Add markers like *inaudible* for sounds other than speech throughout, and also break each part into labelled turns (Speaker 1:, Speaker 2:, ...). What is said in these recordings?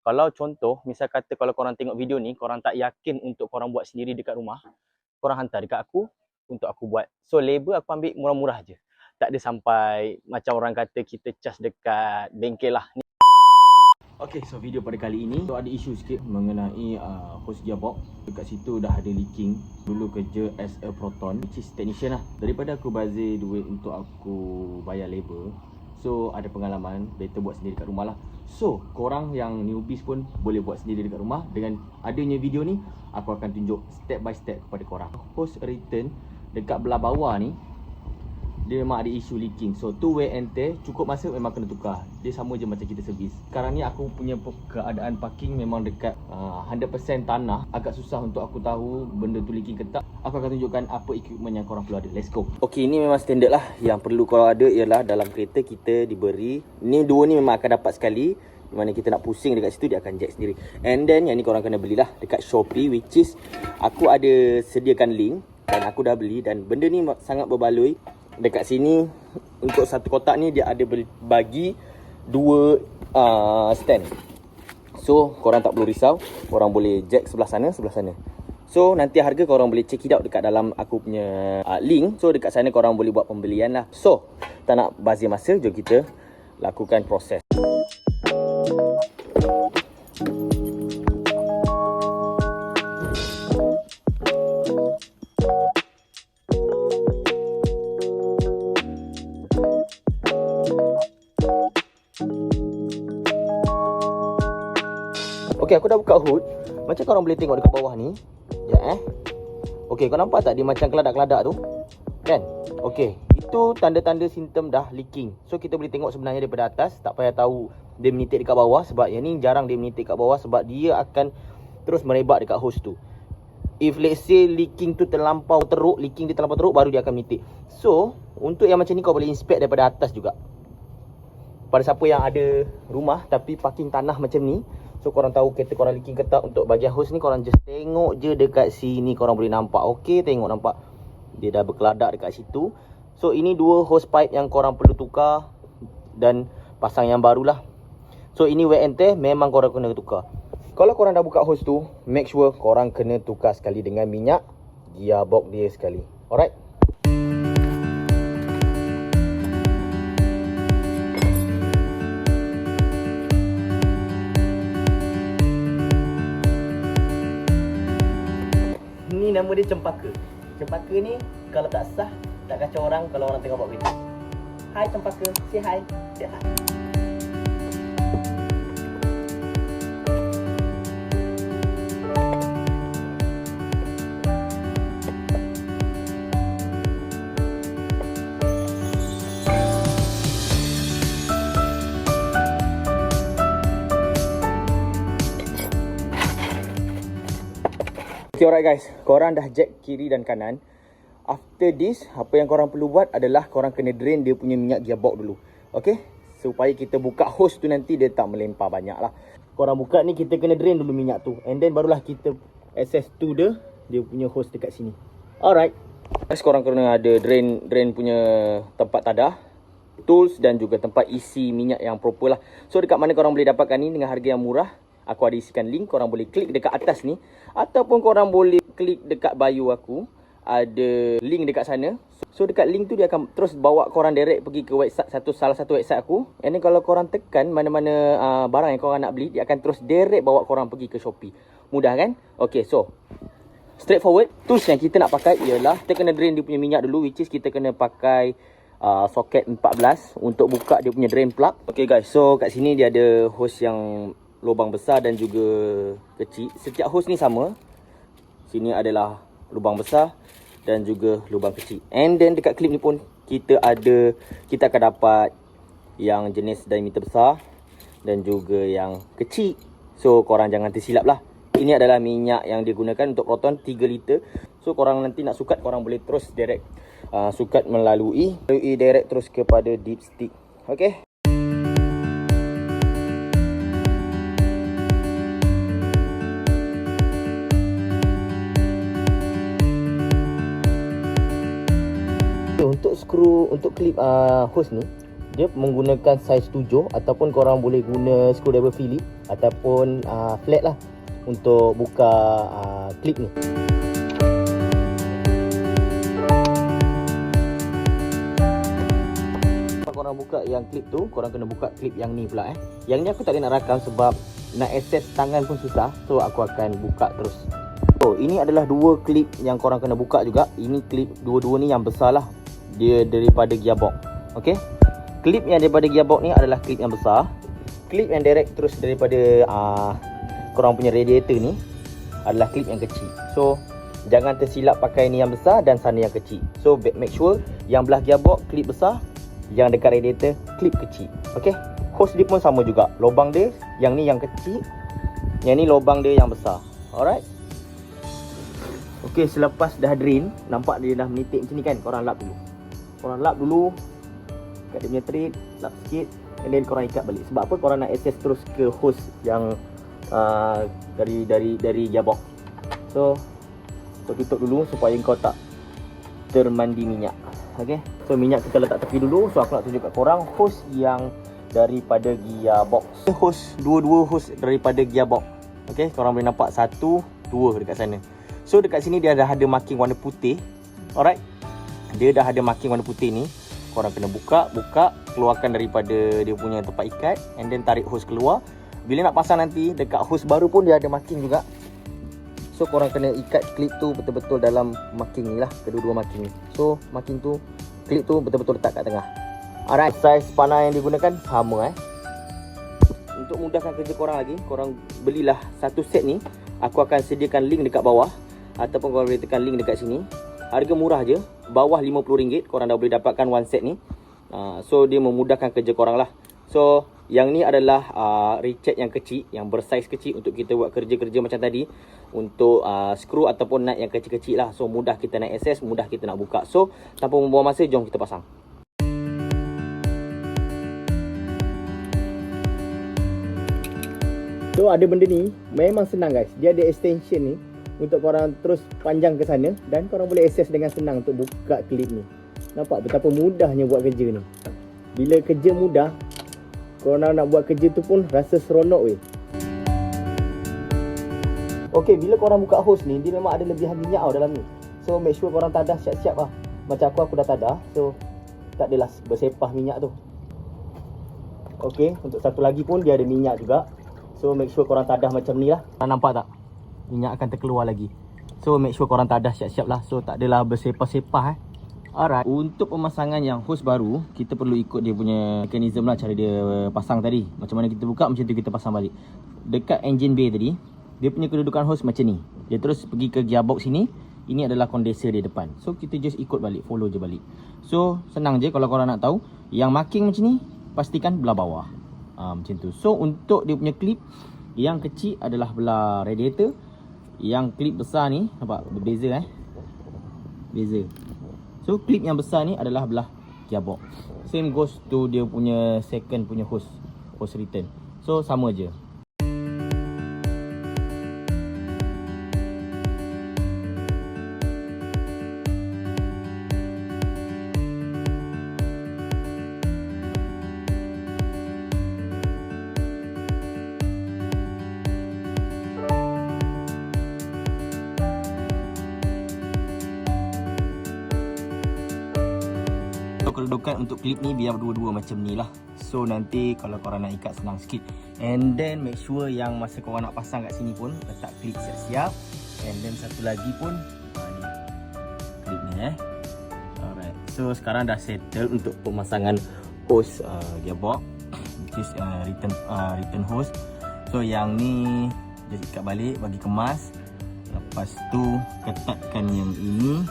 Speaker 1: Kalau contoh, misal kata kalau korang tengok video ni, korang tak yakin untuk korang buat sendiri dekat rumah, korang hantar dekat aku untuk aku buat. So labor aku ambil murah-murah je. Tak ada sampai macam orang kata kita charge dekat bengkel lah. Okay, so video pada kali ini so, ada isu sikit mengenai uh, hose gearbox. Dekat situ dah ada leaking. Dulu kerja as a proton, which is technician lah. Daripada aku bazir duit untuk aku bayar labor, so ada pengalaman, better buat sendiri kat rumah lah. So, korang yang newbies pun boleh buat sendiri dekat rumah. Dengan adanya video ni, aku akan tunjuk step by step kepada korang. Hose return dekat belah bawah ni, dia memang ada isu leaking. So tu wear and tear, cukup masa memang kena tukar. Dia sama je macam kita servis. Sekarang ni aku punya keadaan parking memang dekat uh, 100% tanah. Agak susah untuk aku tahu benda tu leaking ke tak. Aku akan tunjukkan apa equipment yang korang perlu ada. Let's go. Okay, ini memang standard lah. Yang perlu korang ada ialah dalam kereta kita diberi. Ni dua ni memang akan dapat sekali. Di mana kita nak pusing dekat situ dia akan jack sendiri. And then yang ni korang kena belilah dekat Shopee which is aku ada sediakan link dan aku dah beli dan benda ni sangat berbaloi dekat sini untuk satu kotak ni dia ada bagi dua uh, stand. So korang tak perlu risau, korang boleh jack sebelah sana, sebelah sana. So nanti harga korang boleh check it out dekat dalam aku punya uh, link. So dekat sana korang boleh buat pembelian lah. So tak nak bazir masa, jom kita lakukan proses. Okey, aku dah buka hood. Macam korang boleh tengok dekat bawah ni. Ya eh. Okey, kau nampak tak dia macam keladak-keladak tu? Kan? Okey, itu tanda-tanda simptom dah leaking. So kita boleh tengok sebenarnya daripada atas, tak payah tahu dia menitik dekat bawah sebab yang ni jarang dia menitik dekat bawah sebab dia akan terus merebak dekat hose tu. If let's say leaking tu terlampau teruk, leaking dia terlampau teruk baru dia akan menitik. So, untuk yang macam ni kau boleh inspect daripada atas juga. Pada siapa yang ada rumah tapi parking tanah macam ni, So korang tahu kereta korang leaking ke tak? Untuk bahagian hose ni korang just tengok je dekat sini. Korang boleh nampak. Okey tengok nampak. Dia dah berkeladak dekat situ. So ini dua hose pipe yang korang perlu tukar Dan pasang yang barulah. So ini wear and tear. Memang korang kena tukar. Kalau korang dah buka hose tu Make sure korang kena tukar sekali dengan minyak. Gearbox dia sekali. Alright nama dia cempaka. Cempaka ni kalau tak sah, tak kacau orang kalau orang tengok buat kereta. Hai cempaka, say hi. Say hi. Okay alright guys, korang dah jack kiri dan kanan. After this, apa yang korang perlu buat adalah korang kena drain dia punya minyak gearbox dulu. Okay? Supaya kita buka hose tu nanti dia tak melempar banyak lah. Korang buka ni kita kena drain dulu minyak tu. And then barulah kita access to the dia punya hose dekat sini. Alright. Guys, korang kena ada drain drain punya tempat tadah tools dan juga tempat isi minyak yang proper lah. So dekat mana korang boleh dapatkan ni dengan harga yang murah. Aku ada isikan link, korang boleh klik dekat atas ni. Ataupun korang boleh klik dekat bio aku. Ada link dekat sana. So dekat link tu dia akan terus bawa korang direct pergi ke website satu salah satu website aku. And then kalau korang tekan mana-mana uh, barang yang korang nak beli, dia akan terus direct bawa korang pergi ke Shopee. Mudah kan? Okay, so straightforward. Tools yang kita nak pakai ialah kita kena drain dia punya minyak dulu which is kita kena pakai uh, soket 14 untuk buka dia punya drain plug. Okay guys, so kat sini dia ada hose yang lubang besar dan juga kecil. Setiap hose ni sama. Sini adalah lubang besar dan juga lubang kecil. And then dekat klip ni pun kita ada kita akan dapat yang jenis diameter besar dan juga yang kecil. So korang jangan tersilap lah. Ini adalah minyak yang digunakan untuk proton 3 liter. So korang nanti nak sukat korang boleh terus direct uh, sukat melalui melalui direct terus kepada deep stick. Okay. Untuk skru untuk klip uh, hose ni dia menggunakan saiz 7 ataupun korang boleh guna screwdriver Philip ataupun uh, flat lah untuk buka uh, klip ni. Korang buka yang klip tu, korang kena buka klip yang ni pula eh. Yang ni aku tak boleh nak rakam sebab nak access tangan pun susah. So aku akan buka terus. So ini adalah dua klip yang korang kena buka juga. Ini klip dua-dua ni yang besar lah. Dia daripada gearbox. Okay. Klip yang daripada gearbox ni adalah klip yang besar. Klip yang direct terus daripada uh, korang punya radiator ni adalah klip yang kecil. So jangan tersilap pakai ni yang besar dan sana yang kecil. So make sure yang belah gearbox klip besar, yang dekat radiator klip kecil. Okay. Hose dia pun sama juga. Lubang dia yang ni yang kecil, yang ni lubang dia yang besar. Alright. Okay, selepas dah drain, nampak dia dah menitik macam ni kan? Korang lap dulu. Korang lap dulu. Kat dia punya thread, lap sikit. And then korang ikat balik. Sebab apa? Korang nak access terus ke hose yang uh, dari dari dari gearbox. So, kau tutup dulu supaya kau tak termandi minyak. Okay. So, minyak kita letak tepi dulu. So, aku nak tunjuk kat korang hose yang daripada gearbox. Hose, dua-dua hose daripada gearbox. Okay, korang boleh nampak satu, dua dekat sana. So dekat sini dia dah ada marking warna putih. Alright. Dia dah ada marking warna putih ni. Korang kena buka, buka, keluarkan daripada dia punya tempat ikat and then tarik hose keluar. Bila nak pasang nanti dekat hose baru pun dia ada marking juga. So korang kena ikat klip tu betul-betul dalam marking ni lah, kedua-dua marking ni. So marking tu klip tu betul-betul letak kat tengah. Alright, size panah yang digunakan sama eh. Untuk mudahkan kerja korang lagi, korang belilah satu set ni. Aku akan sediakan link dekat bawah ataupun korang boleh tekan link dekat sini. Harga murah je, bawah RM50 korang dah boleh dapatkan one set ni. Uh, so dia memudahkan kerja korang lah. So yang ni adalah uh, recet yang kecil, yang bersaiz kecil untuk kita buat kerja-kerja macam tadi. Untuk uh, skru ataupun nut yang kecil-kecil lah. So mudah kita nak access, mudah kita nak buka. So tanpa membuang masa, jom kita pasang. So ada benda ni memang senang guys. Dia ada extension ni untuk korang terus panjang ke sana dan korang boleh access dengan senang untuk buka klip ni. Nampak betapa mudahnya buat kerja ni. Bila kerja mudah, korang nak buat kerja tu pun rasa seronok weh. Okay, bila korang buka hose ni, dia memang ada lebihan minyak tau dalam ni. So, make sure korang tadah siap-siap lah. Macam aku, aku dah tadah. So, tak adalah bersepah minyak tu. Okay, untuk satu lagi pun dia ada minyak juga. So make sure korang tadah macam ni lah Nampak tak? Minyak akan terkeluar lagi. So make sure korang tadah siap-siap lah. So tak adalah bersepah-sepah eh. Alright. Untuk pemasangan yang hose baru Kita perlu ikut dia punya mekanisme lah Cara dia pasang tadi. Macam mana kita buka Macam tu kita pasang balik. Dekat engine bay tadi Dia punya kedudukan hose macam ni. Dia terus pergi ke gearbox sini Ini adalah condenser di depan. So kita just ikut balik Follow je balik. So senang je kalau korang nak tahu. Yang marking macam ni Pastikan belah bawah. Ha, macam tu. So untuk dia punya klip yang kecil adalah belah radiator yang klip besar ni nampak? Berbeza eh? Beza. So klip yang besar ni adalah belah gearbox. Same goes to dia punya second punya hose hose return. So sama je kedudukan untuk klip ni biar dua-dua macam ni lah. So nanti kalau korang nak ikat senang sikit. And then make sure yang masa korang nak pasang kat sini pun Letak klip siap-siap. And then satu lagi pun ha, ni. Klip ni eh. Alright. So sekarang dah settle untuk pemasangan hose uh, gearbox Which is uh, return, uh, return hose So yang ni Just ikat balik bagi kemas. Lepas tu ketatkan yang ini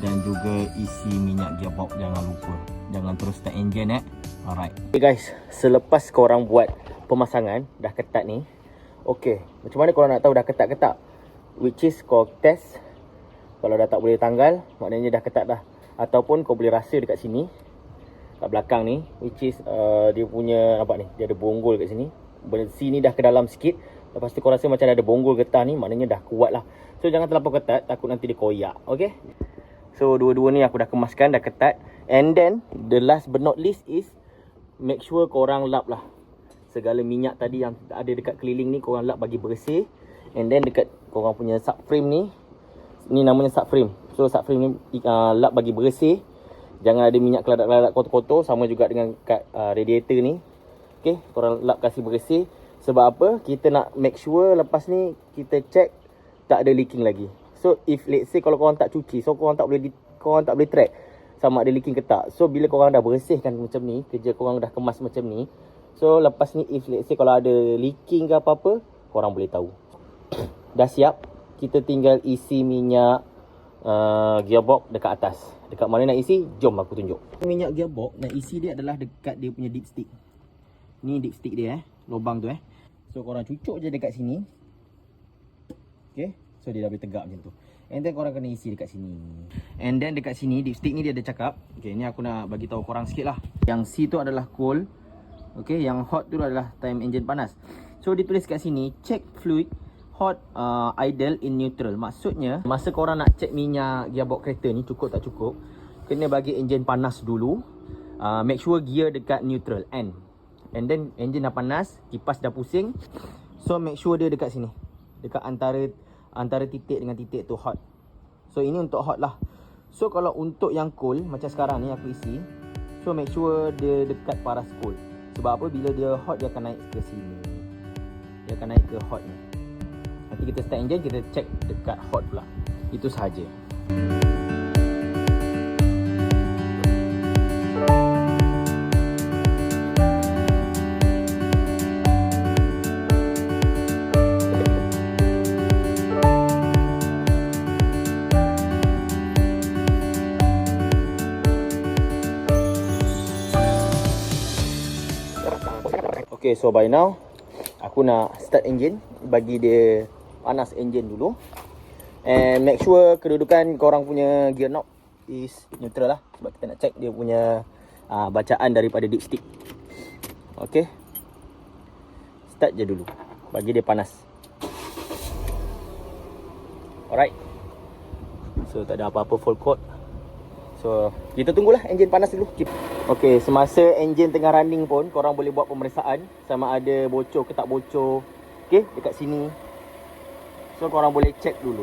Speaker 1: dan juga isi minyak gearbox jangan lupa. Jangan terus start engine eh. Alright. Okay guys selepas korang buat pemasangan dah ketat ni okay macam mana korang nak tahu dah ketat-ketat? Which is kau test. Kalau dah tak boleh tanggal maknanya dah ketat dah. Ataupun kau boleh rasa dekat sini kat belakang ni which is uh, dia punya nampak ni dia ada bonggol kat sini. Besi ni dah ke dalam sikit. Lepas tu kau rasa macam ada bonggol getah ni maknanya dah kuat lah. So jangan terlalu ketat takut nanti dia koyak okay So dua-dua ni aku dah kemaskan dah ketat And then the last but not least is Make sure korang lap lah segala minyak tadi yang ada dekat keliling ni korang lap bagi bersih. And then dekat korang punya subframe ni, ni namanya subframe. So subframe ni uh, lap bagi bersih. Jangan ada minyak keladak-keladak kotor-kotor sama juga dengan kat uh, radiator ni. Okay, korang lap kasih bersih. Sebab apa? Kita nak make sure lepas ni kita check tak ada leaking lagi. So if let's say kalau korang tak cuci, so korang tak boleh korang tak boleh track sama ada leaking ke tak. So bila korang dah bersihkan macam ni, kerja korang dah kemas macam ni. So lepas ni if let's say kalau ada leaking ke apa-apa, korang boleh tahu. *clears throat* dah siap, kita tinggal isi minyak uh, gearbox dekat atas. Dekat mana nak isi? Jom aku tunjuk. Minyak gearbox nak isi dia adalah dekat dia punya dipstick. Ni dipstick dia eh, lubang tu eh. So korang cucuk je dekat sini. Okay, so dia dah boleh tegak macam tu. And then korang kena isi dekat sini. And then dekat sini dipstick ni dia ada cakap. Okay, ni aku nak bagi tahu korang sikit lah. Yang C tu adalah cold. Okay, yang hot tu adalah time engine panas. So dia tulis kat sini, check fluid hot uh, idle in neutral. Maksudnya, masa korang nak check minyak gearbox kereta ni cukup tak cukup, kena bagi engine panas dulu. Uh, make sure gear dekat neutral, N. And then engine dah panas, kipas dah pusing. So make sure dia dekat sini. Dekat antara antara titik dengan titik tu hot. So ini untuk hot lah. So kalau untuk yang cool macam sekarang ni aku isi. So make sure dia dekat paras cool. Sebab apa bila dia hot dia akan naik ke sini. Dia akan naik ke hot ni. Nanti kita start engine kita check dekat hot pula. Itu sahaja. Okay, so by now aku nak start engine bagi dia panas engine dulu. And make sure kedudukan korang punya gear knob is neutral lah sebab kita nak check dia punya uh, bacaan daripada dipstick. Okay. Start je dulu. Bagi dia panas. Alright. So tak ada apa-apa full coat. So kita tunggulah engine panas dulu. Okay, semasa enjin tengah running pun korang boleh buat pemeriksaan sama ada bocor ke tak bocor. Okay, dekat sini. So korang boleh check dulu.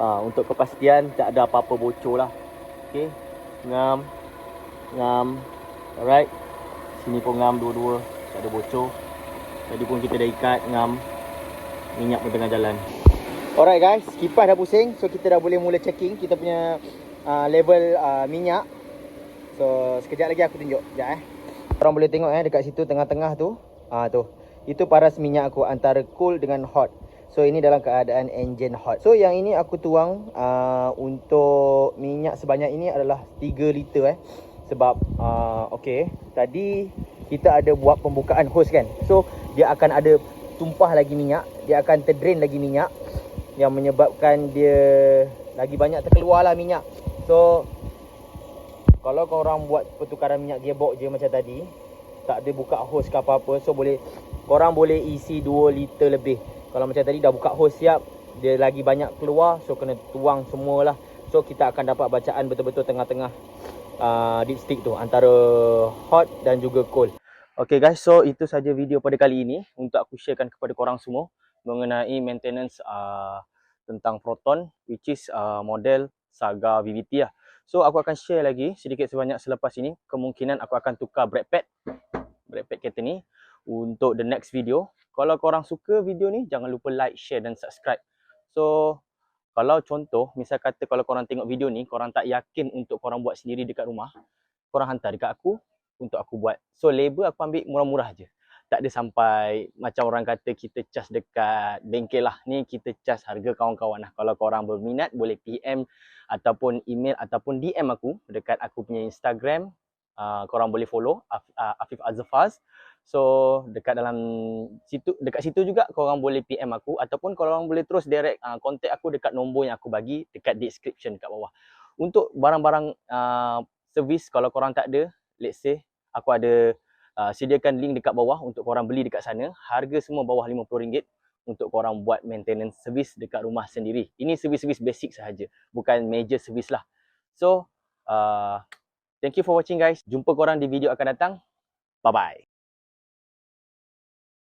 Speaker 1: Ha, untuk kepastian tak ada apa-apa bocor lah. Okay, ngam. Ngam. Alright. Sini pun ngam dua-dua. Tak ada bocor. Tadi pun kita dah ikat ngam. Minyak pun tengah jalan. Alright guys, kipas dah pusing. So kita dah boleh mula checking kita punya uh, level uh, minyak. So sekejap lagi aku tunjuk. Sekejap eh. Korang boleh tengok eh dekat situ tengah-tengah tu. Ah tu. Itu paras minyak aku antara cool dengan hot. So ini dalam keadaan engine hot. So yang ini aku tuang uh, Untuk minyak sebanyak ini adalah 3 liter eh. Sebab uh, Okay Tadi kita ada buat pembukaan hose kan. So dia akan ada tumpah lagi minyak. Dia akan terdrain lagi minyak. Yang menyebabkan dia Lagi banyak terkeluar lah minyak. So kalau kau orang buat pertukaran minyak gearbox je macam tadi tak ada buka hose ke apa-apa so boleh korang boleh isi 2 liter lebih. Kalau macam tadi dah buka hose siap dia lagi banyak keluar so kena tuang semualah. So kita akan dapat bacaan betul-betul tengah-tengah uh, dipstick tu antara hot dan juga cold. Okay guys, so itu saja video pada kali ini untuk aku sharekan kepada korang semua mengenai maintenance uh, tentang Proton which is uh, model Saga VVT lah. So aku akan share lagi sedikit sebanyak selepas ini. Kemungkinan aku akan tukar brake pad. Brake pad kereta ni. Untuk the next video. Kalau korang suka video ni, jangan lupa like, share dan subscribe. So, kalau contoh, misal kata kalau korang tengok video ni, korang tak yakin untuk korang buat sendiri dekat rumah, korang hantar dekat aku untuk aku buat. So, labor aku ambil murah-murah je tak ada sampai macam orang kata kita cas dekat bengkel lah. Ni kita cas harga kawan-kawan lah. Kalau korang berminat boleh PM ataupun email ataupun DM aku dekat aku punya Instagram. Uh, korang boleh follow uh, Afif Azfaz. So dekat dalam situ dekat situ juga korang boleh PM aku ataupun korang boleh terus direct uh, contact aku dekat nombor yang aku bagi dekat description dekat bawah. Untuk barang-barang uh, servis kalau korang tak ada, let's say aku ada uh, sediakan link dekat bawah untuk korang beli dekat sana. Harga semua bawah RM50 untuk korang buat maintenance servis dekat rumah sendiri. Ini servis-servis basic sahaja, bukan major servis lah. So, uh, thank you for watching guys. Jumpa korang di video akan datang. Bye-bye.